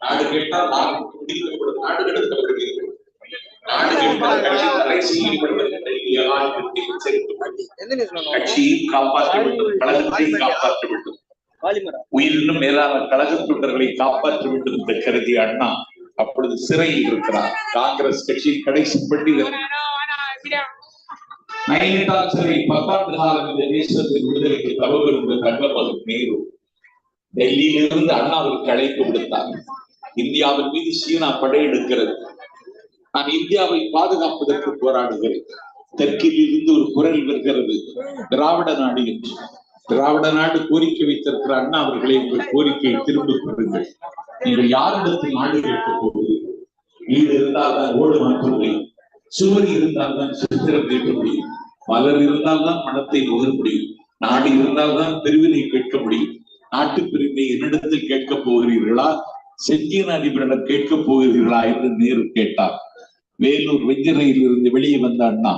நாடு கேட்டால் நாடு கடத்தப்படுகிறது கட்சியை காப்பாற்ற வேண்டும் கழகத்தை காப்பாற்ற வேண்டும் உயிரினும் மேலான கழக தொண்டர்களை காப்பாற்ற வேண்டும் என்று கருதிய அண்ணா. அப்பொழுது சிறையில் இருக்கிறார். காங்கிரஸ் கட்சியின் கடைசி பட்டியல் நைனிதால் சிறை பத்தாண்டு காலம் இந்த தேசத்தின் விடுதலைக்கு தவறிருந்த கங்கமகன் நேரு டெல்லியிலிருந்து அண்ணாவிற்கு அழைப்பு விடுத்தார். இந்தியாவின் மீது சீனா படையெடுக்கிறது நான் இந்தியாவை பாதுகாப்பதற்கு போராடுகிறேன். தெற்கில் இருந்து ஒரு குரல் வருகிறது. திராவிட நாடு என்று. திராவிட நாடு கோரிக்கை வைத்திருக்கிற அண்ணா அவர்களை உங்கள் கோரிக்கையை திரும்ப கொள்ளுங்கள் நீங்கள் யாரிடத்தில் நாடு கேட்க போகிறீர்கள்? வீடு இருந்தால்தான் ஓடு மாற்ற முடியும். சுவர் இருந்தால்தான் தான் கேட்க முடியும் மலர் இருந்தால்தான் மனத்தை நுகர முடியும். நாடு இருந்தால்தான் தெருவினை கேட்க முடியும். நாட்டு பிரிவினை என்னிடத்தில் கேட்கப் போகிறீர்களா? செஞ்சியன் அதிபரிடம் கேட்கப் போகிறீர்களா என்று நேரு கேட்டார். வேலூர் வெஞ்சரையில் இருந்து வெளியே வந்த அண்ணா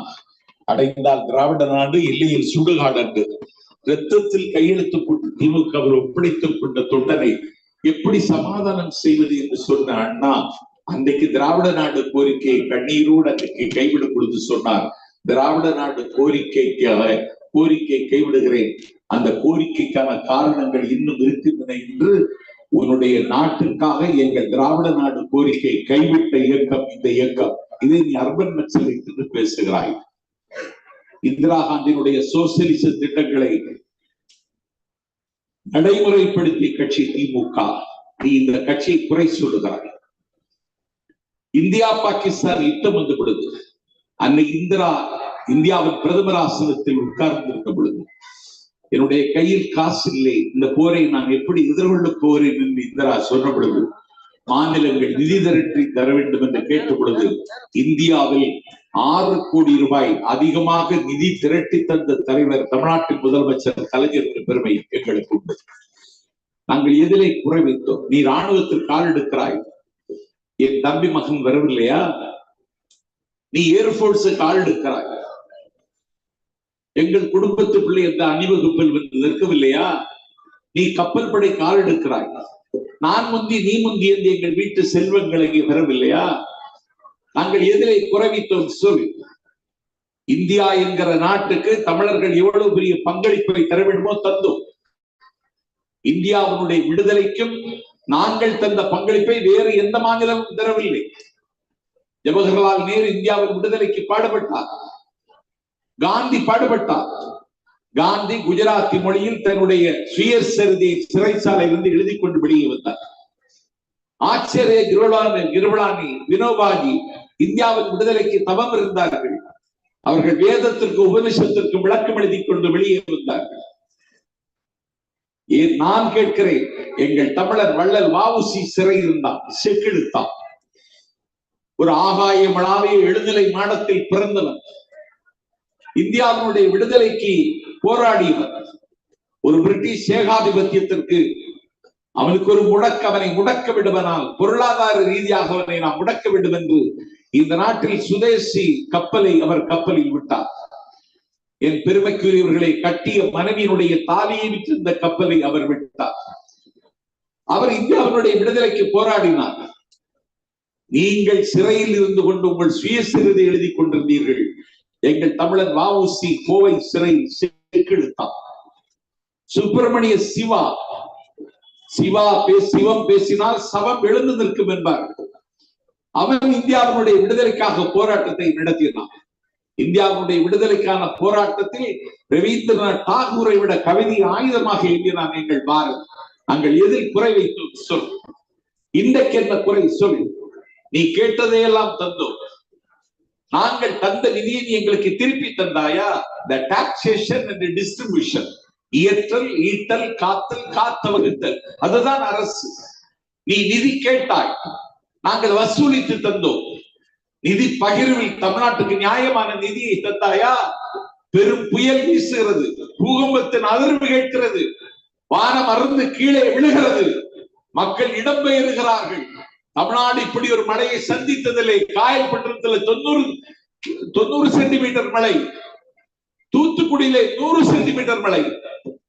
அடைந்தால் திராவிட நாடு இல்லையில் சுடுகாடன்று. ரத்தத்தில் கையெழுத்து போட்டு திமுக அவர் ஒப்படைத்துக் கொண்ட தொண்டரை எப்படி சமாதானம் செய்வது என்று சொன்ன அண்ணா அன்றைக்கு திராவிட நாடு கோரிக்கையை கண்ணீரோடு அன்றைக்கு கைவிடும் பொழுது சொன்னார். திராவிட நாடு கோரிக்கைக்காக கோரிக்கை கைவிடுகிறேன். அந்த கோரிக்கைக்கான காரணங்கள் இன்னும் இருக்கின்றன என்று உன்னுடைய நாட்டுக்காக எங்கள் திராவிட நாடு கோரிக்கை கைவிட்ட இயக்கம் இந்த இயக்கம். இதை நீ அர்பன் நக்சலைட் பேசுகிறாய். இந்திரா காந்தியினுடைய சோசியலிச திட்டங்களை நடைமுறைப்படுத்திய கட்சி திமுக. நீ இந்த கட்சியை குறை சொல்லுகிறாய். இந்தியா பாகிஸ்தான் யுத்தம் வந்து பொழுது அன்னை இந்திரா இந்தியாவின் பிரதமர் ஆசனத்தில் உட்கார்ந்திருந்த பொழுது என்னுடைய கையில் காசு இல்லை இந்த போரை நான் எப்படி எதிர்கொள்ளப் போகிறேன் என்று இந்திரா சொன்ன பொழுது மாநிலங்கள் நிதி திரட்டி தர வேண்டும் என்று கேட்ட பொழுது இந்தியாவில் ஆறு கோடி ரூபாய் அதிகமாக நிதி திரட்டி தந்த தலைவர் தமிழ்நாட்டின் முதலமைச்சர் கலைஞர் பெருமை எங்களுக்கு உண்டு. நாங்கள் எதிலே குறைவித்தோம் நீ ராணுவத்தில் கால் எடுக்கிறாய். என் தம்பி மகன் வரவில்லையா? நீ ஏர்போர்ட்ஸ் கால் எடுக்கிறாய் எங்கள் குடும்பத்து பிள்ளை அந்த அணிவகுப்பில் வந்து நிற்கவில்லையா? நீ கப்பல் படை கால் எடுக்கிறாய் நான் முந்தி நீ முந்தி என்று எங்கள் வீட்டு செல்வங்களை இங்கே வரவில்லையா நாங்கள் எதிலே குறைவித்தோம் சொல் இந்தியா என்கிற நாட்டுக்கு தமிழர்கள் எவ்வளவு பெரிய பங்களிப்பை தர வேண்டுமோ தந்தோம் இந்தியாவுடைய விடுதலைக்கும் நாங்கள் தந்த பங்களிப்பை வேறு எந்த மாநிலமும் தரவில்லை. ஜவஹர்லால் நேரு இந்தியாவின் விடுதலைக்கு பாடுபட்டார். காந்தி பாடுபட்டார். காந்தி குஜராத்தி மொழியில் தன்னுடைய சுயசரிதியை சிறைச்சாலையிலிருந்து எழுதி கொண்டு வெளியே வந்தார். ஆச்சரிய கிருவலான கிருவலானி வினோபாஜி இந்தியாவின் விடுதலைக்கு தவம் இருந்தார்கள். அவர்கள் வேதத்திற்கு உபனிஷத்திற்கு விளக்கம் எழுதி கொண்டு வெளியே வந்தார்கள். ஏன் நான் கேட்கிறேன்? எங்கள் தமிழர் வள்ளல் வாவுசி சிறை இருந்தான் செக்கிழுத்தான். ஒரு ஆகாய மழாவிய எழுநிலை மாடத்தில் பிறந்தவர் இந்தியாவினுடைய விடுதலைக்கு போராடியவர் ஒரு பிரிட்டிஷ் ஏகாதிபத்தியத்திற்கு அவனுக்கு ஒரு முடக்க அவனை முடக்க விடுவனால் பொருளாதார ரீதியாக அவனை நாம் முடக்க வேண்டும் என்று இந்த நாட்டில் சுதேசி கப்பலை அவர் கப்பலில் விட்டார். என் பெருமைக்குரியவர்களை கட்டிய மனைவியினுடைய தாலியை விற்று இந்த கப்பலை அவர் விட்டார். அவர் இந்தியாவினுடைய விடுதலைக்கு போராடினார். நீங்கள் சிறையில் இருந்து கொண்டு உங்கள் சுயசிறுதை எழுதி கொண்டிருந்தீர்கள். எங்கள் தமிழன் வாவுசி கோவை சிறை செக்கெடுத்தான் சுப்பிரமணிய சிவா சிவா சிவம் பேசினால் சவம் எழுந்து நிற்கும் என்பார். அவன் இந்தியாவினுடைய விடுதலைக்காக போராட்டத்தை நடத்தினான். இந்தியாவுடைய விடுதலைக்கான போராட்டத்தில் ரவீந்திரநாத் டாகூரை விட கவிதை ஆயுதமாக எழுதினான் எங்கள் பாரத். நாங்கள் எதில் குறை வைத்து சொல். இன்றைக்கு என்ன குறை சொல்? நீ கேட்டதையெல்லாம் தந்தோம் நாங்கள் தந்த நிதியை நீ எங்களுக்கு திருப்பி தந்தாயா? த டாக்ஸேஷன் அண்ட் டிஸ்ட்ரிபியூஷன் இயற்றல் ஈட்டல் காத்தல் காத்த வகுத்தல் அதுதான் அரசு. நீ நிதி கேட்டாய். நாங்கள் வசூலித்து தந்தோம். நிதி பகிர்வில் தமிழ்நாட்டுக்கு நியாயமான நிதியை தந்தாயா? பெரும் புயல் வீசுகிறது. பூகம்பத்தின் அதிர்வு கேட்கிறது. வானம் அருந்து கீழே விழுகிறது. மக்கள் இடம்பெயர்கிறார்கள். தமிழ்நாடு இப்படி ஒரு மழையை சந்தித்ததில்லை. காயல்பட்டினத்துல தொண்ணூறு தொண்ணூறு சென்டிமீட்டர் மழை தூத்துக்குடியிலே நூறு சென்டிமீட்டர் மழை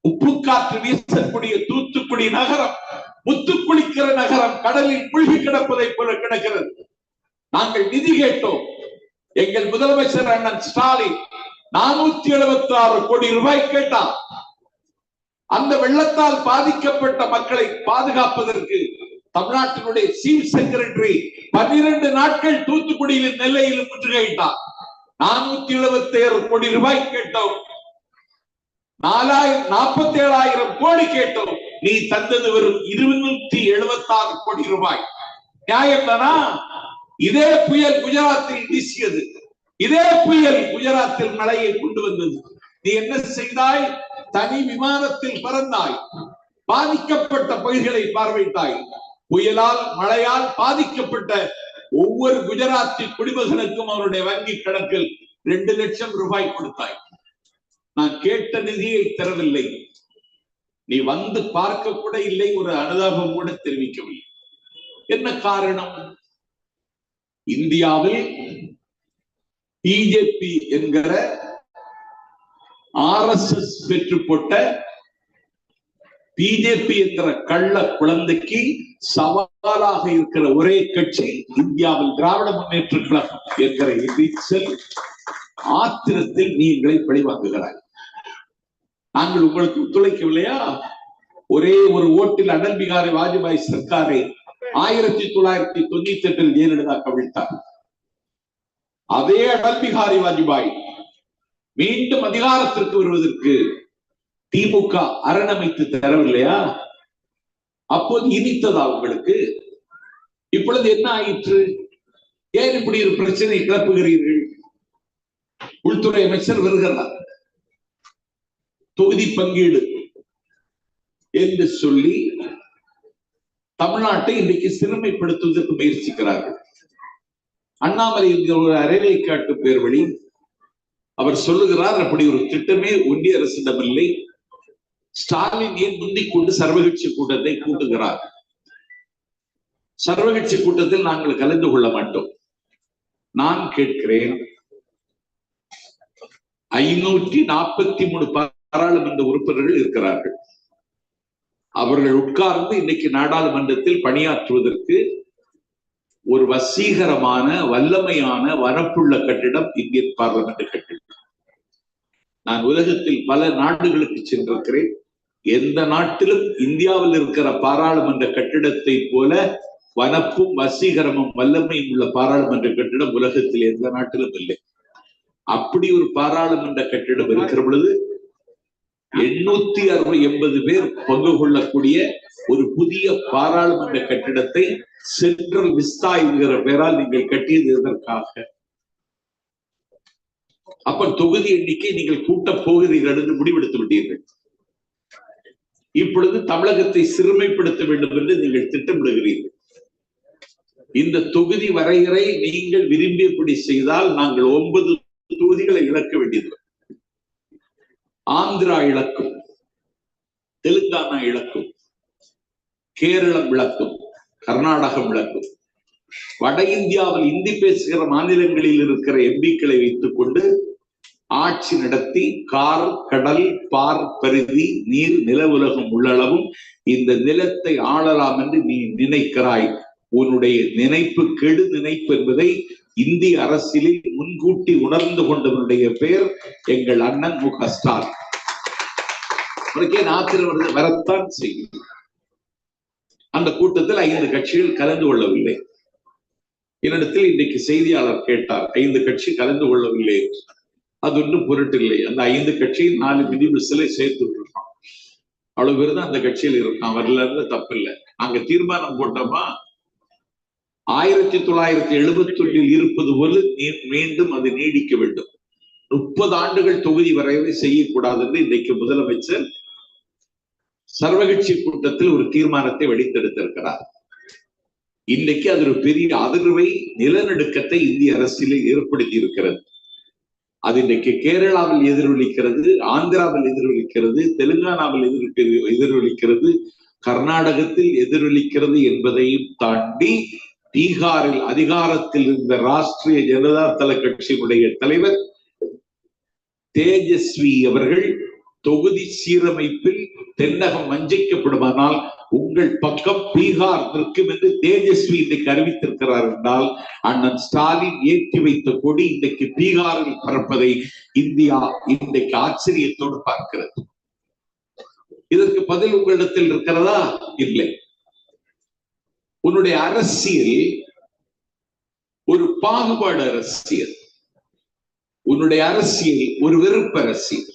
உப்பு காற்று வீசக்கூடிய தூத்துக்குடி நகரம். முத்து குளிக்கிற நகரம். கடலில் மூழ்கி கிடப்பதை போல கிடக்கிறது. நாங்கள் நிதி கேட்டோம். எங்கள் முதலமைச்சர் அண்ணன் ஸ்டாலின் நானூத்தி எழுபத்தி ஆறு கோடி ரூபாய் கேட்டார். அந்த வெள்ளத்தால் பாதிக்கப்பட்ட மக்களை பாதுகாப்பதற்கு தமிழ்நாட்டினுடைய சீஃப் செக்ரட்டரி பன்னிரண்டு நாட்கள் தூத்துக்குடியிலும் நெல்லையிலும் முற்றுகையிட்டார். நானூத்தி எழுபத்தி ஏழு கோடி ரூபாய் கேட்டோம். நாலாயிரம் நாற்பத்தி ஏழாயிரம் கோடி கேட்டோம். நீ தந்தது வெறும் இருநூத்தி எழுபத்தி ஆறு கோடி ரூபாய். நியாயம் தானா? இதே புயல் குஜராத்தில் வீசியது. இதே புயல் குஜராத்தில் மழையை கொண்டு வந்தது. நீ என்ன செய்தாய்? தனி விமானத்தில் பறந்தாய். பாதிக்கப்பட்ட பகுதிகளை பார்வையிட்டாய். புயலால் மழையால் பாதிக்கப்பட்ட ஒவ்வொரு குஜராத்தி குடிமகனுக்கும் அவருடைய வங்கி கணக்கில் ரெண்டு லட்சம் ரூபாய் கொடுத்தாய். நான் கேட்ட நிதியை தரவில்லை. நீ வந்து பார்க்க கூட இல்லை ஒரு அனுதாபம் கூட தெரிவிக்கவில்லை. என்ன காரணம்? இந்தியாவில் பிஜேபி என்கிற ஆர் எஸ் எஸ் பெற்று போட்ட பிஜேபி என்கிற கள்ள குழந்தைக்கு சவாலாக இருக்கிற ஒரே கட்சி இந்தியாவில் திராவிட முன்னேற்ற கழகம் என்கிற எரிச்சல் ஆத்திரத்தில் நீங்களை எங்களை நாங்கள் உங்களுக்கு ஒத்துழைக்கவில்லையா? ஒரே ஒரு ஓட்டில் அடல் பிகாரி வாஜ்பாய் சர்க்காரை ஆயிரத்தி தொள்ளாயிரத்தி தொண்ணூத்தி எட்டில் ஜெயலலிதா கவிழ்த்தார் அதே அடல் பிகாரி வாஜ்பாய் மீண்டும் அதிகாரத்திற்கு வருவதற்கு திமுக அரணமைத்து தரவில்லையா? அப்போது இனித்ததா உங்களுக்கு? இப்பொழுது என்ன ஆயிற்று? ஏன் இப்படி ஒரு பிரச்சனை கிளப்புகிறீர்கள்? உள்துறை அமைச்சர் வருகிறார். தொகுதி பங்கீடு என்று சொல்லி தமிழ்நாட்டை இன்றைக்கு சிறுமைப்படுத்துவதற்கு முயற்சிக்கிறார்கள். அண்ணாமலை என்கிற ஒரு அரைவை காட்டு பேர் வழி அவர் சொல்லுகிறார் அப்படி ஒரு திட்டமே ஒன்றிய அரசிடம் இல்லை ஸ்டாலின் ஏன் முந்திக் கொண்டு சர்வகட்சி கூட்டத்தை கூட்டுகிறார்? சர்வகட்சி கூட்டத்தில் நாங்கள் கலந்து கொள்ள மாட்டோம். நான் கேட்கிறேன் ஐநூற்றி நாற்பத்தி மூணு பாராளுமன்ற உறுப்பினர்கள் இருக்கிறார்கள். அவர்கள் உட்கார்ந்து இன்னைக்கு நாடாளுமன்றத்தில் பணியாற்றுவதற்கு ஒரு வசீகரமான வல்லமையான வரப்புள்ள கட்டிடம் இந்தியன் பார்லமெண்ட் கட்டிடம். நான் உலகத்தில் பல நாடுகளுக்கு சென்றிருக்கிறேன். எந்த நாட்டிலும் இந்தியாவில் இருக்கிற பாராளுமன்ற கட்டிடத்தை போல வனப்பும் வசீகரமும் வல்லமையும் உள்ள பாராளுமன்ற கட்டிடம் உலகத்தில் எந்த நாட்டிலும் இல்லை. அப்படி ஒரு பாராளுமன்ற கட்டிடம் இருக்கிற பொழுது எண்ணூத்தி அறுபது எண்பது பேர் பங்கு கொள்ளக்கூடிய ஒரு புதிய பாராளுமன்ற கட்டிடத்தை சென்ட்ரல் விஸ்தா என்கிற பெயரால் நீங்கள் கட்டியது எதற்காக? அப்ப தொகுதி எண்ணிக்கை நீங்கள் கூட்டப் போகிறீர்கள் என்று முடிவெடுத்து விட்டீர்கள். இப்பொழுது தமிழகத்தை சிறுமைப்படுத்த வேண்டும் என்று நீங்கள் திட்டமிடுகிறீர்கள். இந்த தொகுதி வரையறை நீங்கள் விரும்பியபடி செய்தால் நாங்கள் ஒன்பது தொகுதிகளை இழக்க வேண்டியது. ஆந்திரா இழக்கும் தெலுங்கானா இழக்கும் கேரளம் இழக்கும் கர்நாடகம் இழக்கும் வட இந்தியாவில் இந்தி பேசுகிற மாநிலங்களில் இருக்கிற எம்பிக்களை வைத்துக் கொண்டு ஆட்சி நடத்தி கார் கடல் பார் பருதி நீர் நில உலகம் உள்ளளவும் இந்த நிலத்தை ஆளலாம் என்று நீ நினைக்கிறாய். உன்னுடைய நினைப்பு கெடு நினைப்பு என்பதை இந்திய அரசியலில் முன்கூட்டி உணர்ந்து கொண்டவனுடைய பெயர் எங்கள் அண்ணன் மு க ஸ்டாலின். அவருக்கே ஆத்திரம் வரத்தான் செய்யும் அந்த கூட்டத்தில் ஐந்து கட்சிகள் கலந்து கொள்ளவில்லை. என்னிடத்தில் இன்றைக்கு செய்தியாளர் கேட்டார் ஐந்து கட்சி கலந்து கொள்ளவில்லை என்று. அது ஒன்றும் பொருட்டில்லை. அந்த ஐந்து கட்சியில் நாலு மினி சிலை சேர்த்து விட்டுருக்கோம். அவ்வளவு பேர் தான் அந்த கட்சியில் இருக்கான் வரல இருந்து தப்பு இல்லை. அங்க தீர்மானம் போட்டோமா? ஆயிரத்தி தொள்ளாயிரத்தி எழுபத்தி ஒன்றில் இருப்பது போல மீண்டும் அது நீடிக்க வேண்டும். முப்பது ஆண்டுகள் தொகுதி வரைவை செய்யக்கூடாது என்று இன்றைக்கு முதலமைச்சர் சர்வகட்சி கூட்டத்தில் ஒரு தீர்மானத்தை வெளித்தெடுத்திருக்கிறார் இன்றைக்கு அது ஒரு பெரிய அதிர்வை நிலநடுக்கத்தை இந்திய அரசியலில் ஏற்படுத்தி இருக்கிறது. அது இன்றைக்கு கேரளாவில் எதிரொலிக்கிறது ஆந்திராவில் எதிரொலிக்கிறது தெலுங்கானாவில் எதிர் எதிரொலிக்கிறது கர்நாடகத்தில் எதிரொலிக்கிறது என்பதையும் தாண்டி பீகாரில் அதிகாரத்தில் இருந்த ராஷ்டிரிய ஜனதா தள கட்சியினுடைய தலைவர் தேஜஸ்வி அவர்கள் தொகுதி சீரமைப்பில் தென்னகம் வஞ்சிக்கப்படுமானால் உங்கள் பக்கம் பீகார் நிற்கும் என்று தேஜஸ்வி இன்றைக்கு அறிவித்திருக்கிறார் என்றால் அண்ணன் ஸ்டாலின் ஏற்றி வைத்த கொடி இன்றைக்கு பீகாரில் பறப்பதை இந்தியா இன்றைக்கு ஆச்சரியத்தோடு பார்க்கிறது. இதற்கு பதில் உங்களிடத்தில் இருக்கிறதா? இல்லை. உன்னுடைய அரசியல் ஒரு பாகுபாடு அரசியல். உன்னுடைய அரசியல் ஒரு வெறுப்பு அரசியல்.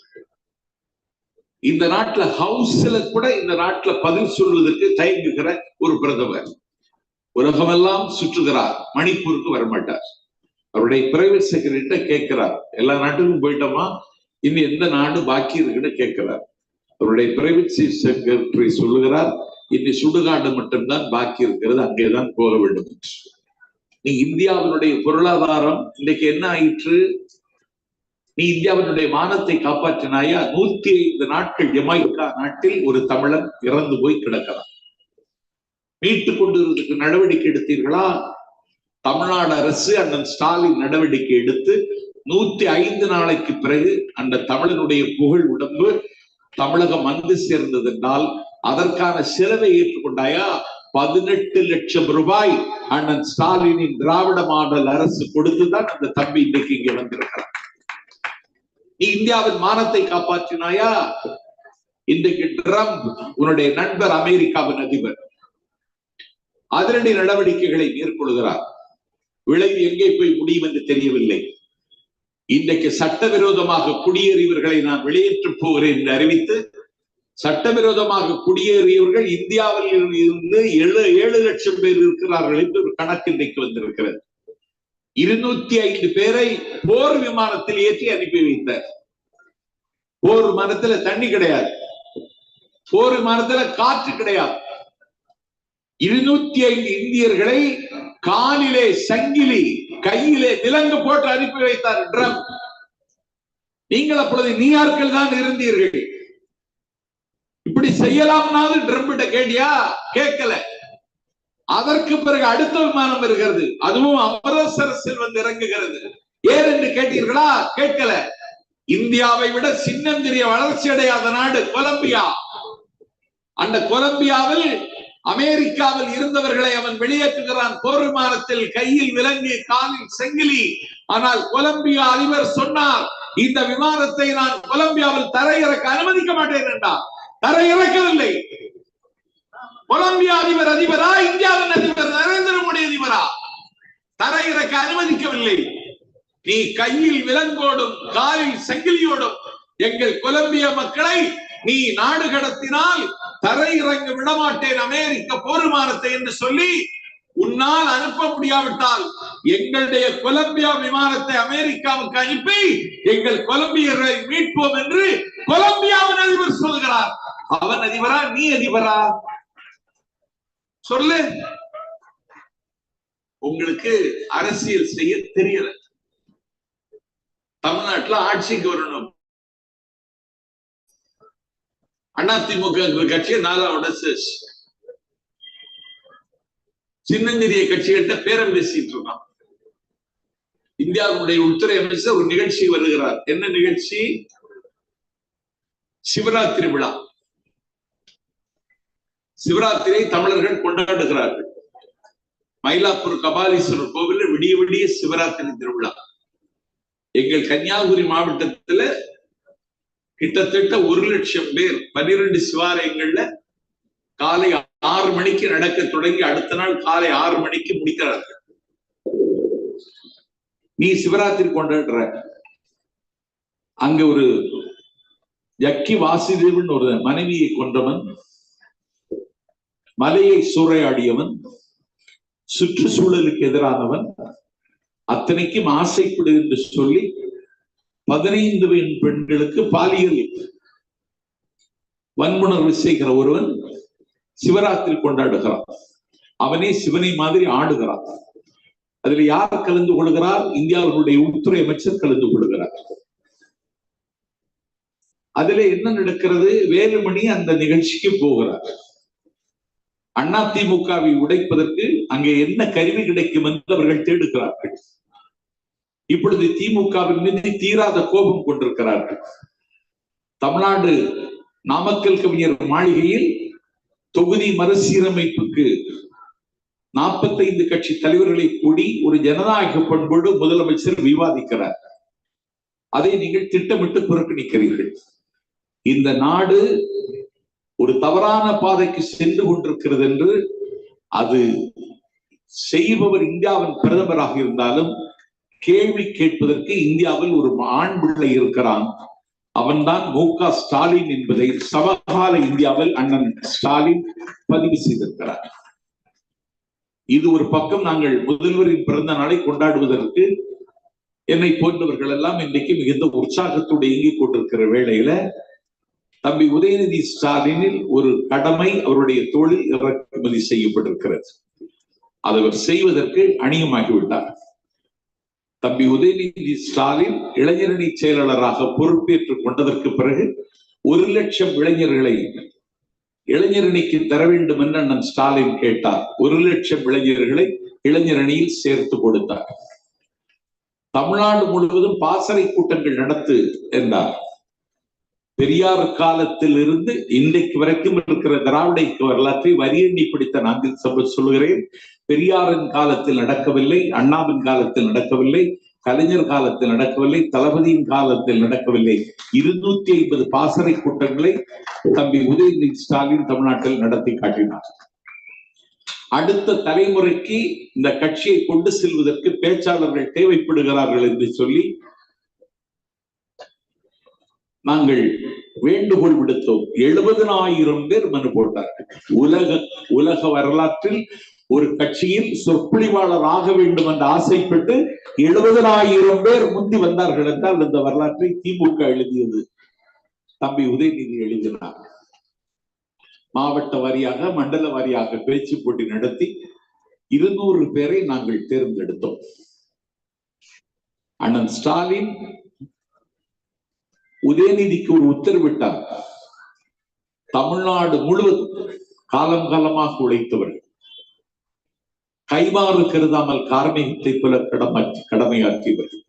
இந்த நாட்டுல ஹவுஸ்ல கூட இந்த நாட்டுல பதில் சொல்வதற்கு தயங்குகிற ஒரு பிரதமர். உலகமெல்லாம் சுற்றுகிறார். மணிப்பூருக்கு வரமாட்டார். அவருடைய பிரைவேட் செக்ரட்டரிட்ட கேட்கிறார். எல்லா நாட்டுக்கும் போயிட்டோமா? இன்னும் எந்த நாடு பாக்கி இருக்குன்னு கேட்கிறார். அவருடைய பிரைவேட் செக்ரட்டரி சொல்லுகிறார் இன்னி சுடுகாடு மட்டும்தான் பாக்கி இருக்கிறது. அங்கேதான் போக வேண்டும். என்று நீ இந்தியாவினுடைய பொருளாதாரம் இன்னைக்கு என்ன ஆயிற்று? நீ இந்தியாவினுடைய மானத்தை காப்பாற்றினாயா? நூத்தி ஐந்து நாட்கள் ஜமாய்க்கா நாட்டில் ஒரு தமிழன் இறந்து போய் கிடக்கிறான். மீட்டுக் கொண்டு நடவடிக்கை எடுத்தீர்களா? தமிழ்நாடு அரசு அண்ணன் ஸ்டாலின் நடவடிக்கை எடுத்து நூத்தி ஐந்து நாளைக்கு பிறகு அந்த தமிழனுடைய புகழ் உடம்பு தமிழகம் வந்து சேர்ந்தது என்றால் அதற்கான செலவை ஏற்றுக்கொண்டாயா? பதினெட்டு லட்சம் ரூபாய் அண்ணன் ஸ்டாலினின் திராவிட மாடல் அரசு கொடுத்துதான் அந்த தம்பி இன்னைக்கு இங்க வந்திருக்கிறார் நீ இந்தியாவின் மானத்தை காப்பாற்றினாயா? இன்றைக்கு ட்ரம்ப் உன்னுடைய நண்பர் அமெரிக்காவின் அதிபர். அதிரடி நடவடிக்கைகளை மேற்கொள்கிறார். விளைவு எங்கே போய் முடியும் என்று தெரியவில்லை. இன்றைக்கு சட்டவிரோதமாக குடியேறியவர்களை நான் வெளியேற்றப் போகிறேன் என்று அறிவித்து சட்டவிரோதமாக குடியேறியவர்கள் இந்தியாவில் இருந்து ஏழு ஏழு லட்சம் பேர் இருக்கிறார்கள் என்று ஒரு கணக்கு இன்றைக்கு வந்திருக்கிறது. இருநூத்தி ஐந்து பேரை போர் விமானத்தில் ஏற்றி அனுப்பி வைத்தார். போர் விமானத்துல தண்ணி கிடையாது. போர் விமானத்துல காற்று கிடையாது. இருநூத்தி ஐந்து இந்தியர்களை காலிலே சங்கிலி கையிலே விலங்கு போட்டு அனுப்பி வைத்தார் ட்ரம் நீங்கள் அப்பொழுது நியூயார்க்கில் தான் இருந்தீர்கள். இப்படி செய்யலாம்னாலும் ட்ரம்பிட்ட கேட்டியா? கேட்கல. அதற்கு பிறகு அடுத்த விமானம் வருகிறது. அதுவும் அமரசரசில் வந்து இறங்குகிறது. ஏன் என்று கேட்டீர்களா? கேட்கல. இந்தியாவை விட சின்னந்திரிய வளர்ச்சி அடையாத நாடு கொலம்பியா. அந்த கொலம்பியாவில் அமெரிக்காவில் இருந்தவர்களை அவன் வெளியேற்றுகிறான். போர் விமானத்தில் கையில் விலங்கு காலில் செங்கிலி. ஆனால் கொலம்பியா அதிபர் சொன்னார் இந்த விமானத்தை நான் கொலம்பியாவில் தரையிறக்க அனுமதிக்க மாட்டேன் என்றார். தரையிறக்கவில்லை. கொலம்பியா அதிபர் அதிபரா இந்தியாவின் அதிபர் நரேந்திர மோடி அதிபரா. தரையிறக்க அனுமதிக்கவில்லை. நீ கையில் விலங்கோடும் காலில் செங்கிலியோடும் எங்கள் கொலம்பிய மக்களை நீ நாடு கடத்தினால் தரை விடமாட்டேன் அமெரிக்க போர் என்று சொல்லி உன்னால் அனுப்ப முடியாவிட்டால் எங்களுடைய கொலம்பியா விமானத்தை அமெரிக்காவுக்கு அனுப்பி எங்கள் கொலம்பியர்களை மீட்போம் என்று கொலம்பியாவின் அதிபர் சொல்கிறார். அவன் அதிபரா நீ அதிபரா? சொல்லு. உங்களுக்கு அரசியல் செய்ய தெரியல. தமிழ்நாட்டுல ஆட்சிக்கு வரணும். அதிமுக கட்சியை நாலாவோட சேஷ் சின்னஞ்சிறிய கட்சிகள்கிட்ட பேரம் பேசிட்டு இருக்கான். இந்தியாவுடைய உள்துறை அமைச்சர் ஒரு நிகழ்ச்சி வருகிறார். என்ன நிகழ்ச்சி? சிவராத்திரி விழா. சிவராத்திரியை தமிழர்கள் கொண்டாடுகிறார்கள். மயிலாப்பூர் கபாலீஸ்வரர் கோவில்ல விடிய விடிய சிவராத்திரி திருவிழா. எங்கள் கன்னியாகுமரி மாவட்டத்துல கிட்டத்தட்ட ஒரு லட்சம் பேர் பன்னிரண்டு சிவாலயங்கள்ல காலை ஆறு மணிக்கு நடக்க தொடங்கி அடுத்த நாள் காலை ஆறு மணிக்கு முடிக்கிறார்கள். நீ சிவராத்திரி கொண்டாடுற. அங்க ஒரு யக்கி வாசுதேவன் ஒரு மனைவியை கொண்டவன் மலையை சூறையாடியவன் சுற்றுச்சூழலுக்கு எதிரானவன் அத்தனைக்கும் ஆசைப்படு என்று சொல்லி பதினைந்து பெண்களுக்கு பாலியல் வன்முணர்வு செய்கிற ஒருவன் சிவராத்திரி கொண்டாடுகிறான். அவனே சிவனை மாதிரி ஆடுகிறான். அதுல யார் கலந்து கொள்கிறார்? இந்தியாவினுடைய உள்துறை அமைச்சர் கலந்து கொள்கிறார். அதுல என்ன நடக்கிறது? வேலுமணி அந்த நிகழ்ச்சிக்கு போகிறார். அண்ணா உடைப்பதற்கு அங்கே என்ன கருவி கிடைக்கும் என்று அவர்கள் தேடுகிறார்கள். இப்பொழுது திமுகவின் மீது தீராத கோபம் கொண்டிருக்கிறார்கள். தமிழ்நாடு நாமக்கல் கவிஞர் மாளிகையில் தொகுதி மறுசீரமைப்புக்கு நாற்பத்தைந்து கட்சி தலைவர்களை கூடி ஒரு ஜனநாயக பண்போடு முதலமைச்சர் விவாதிக்கிறார். அதை நீங்கள் திட்டமிட்டு புறக்கணிக்கிறீர்கள். இந்த நாடு ஒரு தவறான பாதைக்கு சென்று கொண்டிருக்கிறது என்று அது செய்பவர் இந்தியாவின் பிரதமராக இருந்தாலும் கேள்வி கேட்பதற்கு இந்தியாவில் ஒரு ஆண் பிள்ளை இருக்கிறான். அவன்தான் மு க ஸ்டாலின் என்பதை சமகால இந்தியாவில் அண்ணன் ஸ்டாலின் பதிவு செய்திருக்கிறார். இது ஒரு பக்கம் நாங்கள் முதல்வரின் பிறந்த நாளை கொண்டாடுவதற்கு என்னை போன்றவர்கள் எல்லாம் இன்றைக்கு மிகுந்த உற்சாகத்தோடு இயங்கிக் கொண்டிருக்கிற வேளையில தம்பி உதயநிதி ஸ்டாலினில் ஒரு கடமை அவருடைய தொழில் இறக்குமதி செய்யப்பட்டிருக்கிறது. அதை அவர் செய்வதற்கு அணியமாகிவிட்டார். தம்பி உதயநிதி ஸ்டாலின் இளைஞரணி செயலாளராக பொறுப்பேற்றுக் கொண்டதற்கு பிறகு ஒரு லட்சம் இளைஞர்களை இளைஞரணிக்கு தர வேண்டும் என்று அண்ணன் ஸ்டாலின் கேட்டார். ஒரு லட்சம் இளைஞர்களை இளைஞரணியில் சேர்த்து கொடுத்தார். தமிழ்நாடு முழுவதும் பாசறை கூட்டங்கள் நடத்து என்றார். பெரியார் காலத்தில் இருந்து இன்றைக்கு வரைக்கும் இருக்கிற திராவிட வரலாற்றை வரியண்ணி பிடித்த நான் சொல்லுகிறேன். பெரியாரின் காலத்தில் நடக்கவில்லை அண்ணாவின் காலத்தில் நடக்கவில்லை கலைஞர் காலத்தில் நடக்கவில்லை தளபதியின் காலத்தில் நடக்கவில்லை. இருநூத்தி ஐம்பது பாசறை கூட்டங்களை தம்பி உதயநிதி ஸ்டாலின் தமிழ்நாட்டில் நடத்தி காட்டினார். அடுத்த தலைமுறைக்கு இந்த கட்சியை கொண்டு செல்வதற்கு பேச்சாளர்கள் தேவைப்படுகிறார்கள் என்று சொல்லி நாங்கள் வேண்டுகோள் விடுத்தோம். எழுபதனாயிரம் பேர் மனு போட்டார்கள் உலக உலக வரலாற்றில் ஒரு கட்சியில் சொற்பொழிவாளர் ஆக வேண்டும் என்று ஆசைப்பட்டு எழுபதனாயிரம் பேர் முந்தி வந்தார்கள் என்றால் இந்த வரலாற்றை திமுக எழுதியது. தம்பி உதயநிதி எழுதினார். மாவட்ட வாரியாக மண்டல வாரியாக பேச்சு போட்டி நடத்தி இருநூறு பேரை நாங்கள் தேர்ந்தெடுத்தோம். அண்ணன் ஸ்டாலின் உதயநிதிக்கு ஒரு உத்தரவிட்டார். தமிழ்நாடு முழுவதும் காலம் காலமாக உழைத்தவர்கள் கைமாறு கருதாமல் கார்மிகத்தை போல கடமாற்றி கடமையாற்றியவர்கள்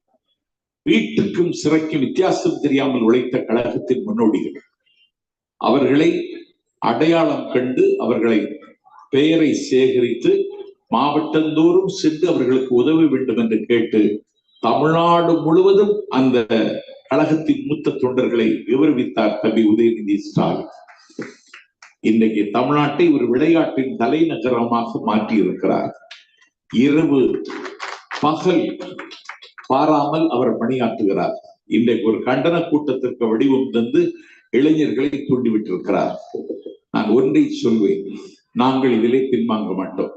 வீட்டுக்கும் சிறைக்கும் வித்தியாசம் தெரியாமல் உழைத்த கழகத்தின் முன்னோடிகள். அவர்களை அடையாளம் கண்டு அவர்களை பெயரை சேகரித்து மாவட்டந்தோறும் சென்று அவர்களுக்கு உதவ வேண்டும் என்று கேட்டு தமிழ்நாடு முழுவதும் அந்த கழகத்தின் மூத்த தொண்டர்களை விவரவித்தார் தம்பி உதயநிதி ஸ்டாலின். இன்றைக்கு தமிழ்நாட்டை ஒரு விளையாட்டின் தலைநகரமாக மாற்றி இருக்கிறார் இரவு பகல் பாராமல் அவர் பணியாற்றுகிறார். இன்றைக்கு ஒரு கண்டன கூட்டத்திற்கு வடிவம் தந்து இளைஞர்களை தூண்டிவிட்டிருக்கிறார். நான் ஒன்றை சொல்வேன் நாங்கள் இதிலே பின்வாங்க மாட்டோம்.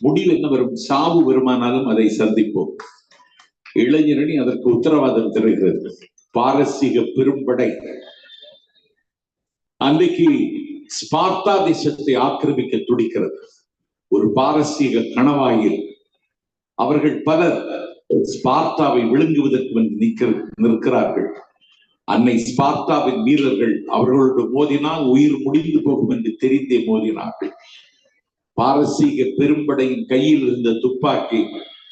முடிவு என்ன வரும்? சாவு வருமானாலும் அதை சந்திப்போம். இளைஞரணி அதற்கு உத்தரவாதம் தருகிறது. பாரசீக பெரும்படை. அன்றைக்கு ஸ்பார்த்தா தேசத்தை ஆக்கிரமிக்க துடிக்கிறது. ஒரு பாரசீக கணவாயில் அவர்கள் பலர் ஸ்பார்த்தாவை விழுங்குவதற்கு வந்து நிற்கிற நிற்கிறார்கள். அன்னை ஸ்பார்த்தாவின் வீரர்கள் அவர்களோடு மோதினால் உயிர் முடிந்து போகும் என்று தெரிந்தே மோதினார்கள். பாரசீக பெரும்படையின் கையில் இருந்த துப்பாக்கி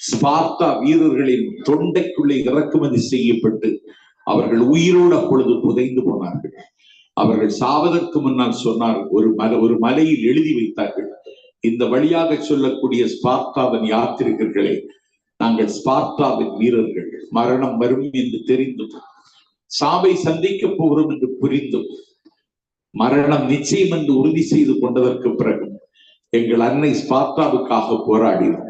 ஸ்பார்த்தா வீரர்களின் தொண்டைக்குள்ளே இறக்குமதி செய்யப்பட்டு அவர்கள் உயிரோடு அப்பொழுது புதைந்து போனார்கள். அவர்கள் சாவதற்கு முன்னால் சொன்னார் ஒரு மலை ஒரு மலையில் எழுதி வைத்தார்கள். இந்த வழியாக சொல்லக்கூடிய ஸ்பார்த்தாவின் யாத்திரிகர்களே நாங்கள் ஸ்பார்த்தாவின் வீரர்கள். மரணம் வரும் என்று தெரிந்தும் சாவை சந்திக்க போகிறோம் என்று புரிந்தும் மரணம் நிச்சயம் என்று உறுதி செய்து கொண்டதற்கு பிறகு எங்கள் அன்னை ஸ்பார்த்தாவுக்காக போராடினோம்.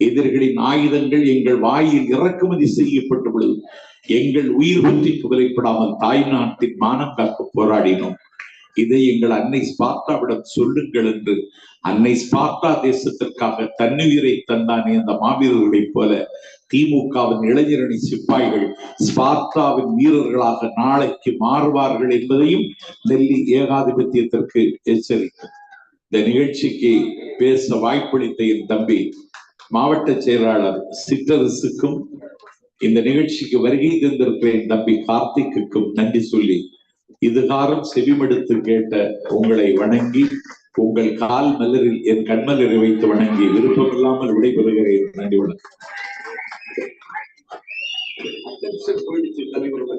எதிரிகளின் ஆயுதங்கள் எங்கள் வாயில் இறக்குமதி செய்யப்பட்ட பொழுது எங்கள் உயிர் பற்றி கவலைப்படாமல் தாய் நாட்டின் மானம் காக்க போராடினோம். இதை எங்கள் அன்னை ஸ்பார்த்தாவிடம் சொல்லுங்கள் என்று அன்னை ஸ்பார்த்தா தேசத்திற்காக தன்னுயிரை தந்தானே அந்த மாவீரர்களைப் போல திமுகவின் இளைஞரணி சிப்பாய்கள் ஸ்பார்த்தாவின் வீரர்களாக நாளைக்கு மாறுவார்கள் என்பதையும் நெல்லி ஏகாதிபத்தியத்திற்கு எச்சரிக்கும் இந்த நிகழ்ச்சிக்கு பேச வாய்ப்பளித்த என் தம்பி மாவட்ட செயலாளர் சிற்றரசுக்கும் இந்த நிகழ்ச்சிக்கு வருகை தந்திருக்கிறேன் தம்பி கார்த்திக்குக்கும் நன்றி சொல்லி இதுகாரம் செவிமடுத்து கேட்ட உங்களை வணங்கி உங்கள் கால் மலரில் என் கண்மலரை வைத்து வணங்கி விருப்பமில்லாமல் விடைபெறுகிறேன். நன்றி வணக்கம். தலைவர்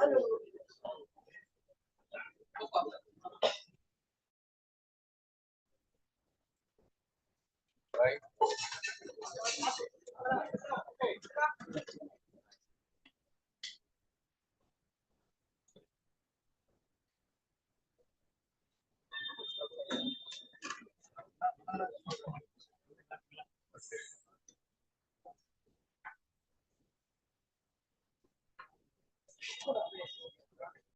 Alô.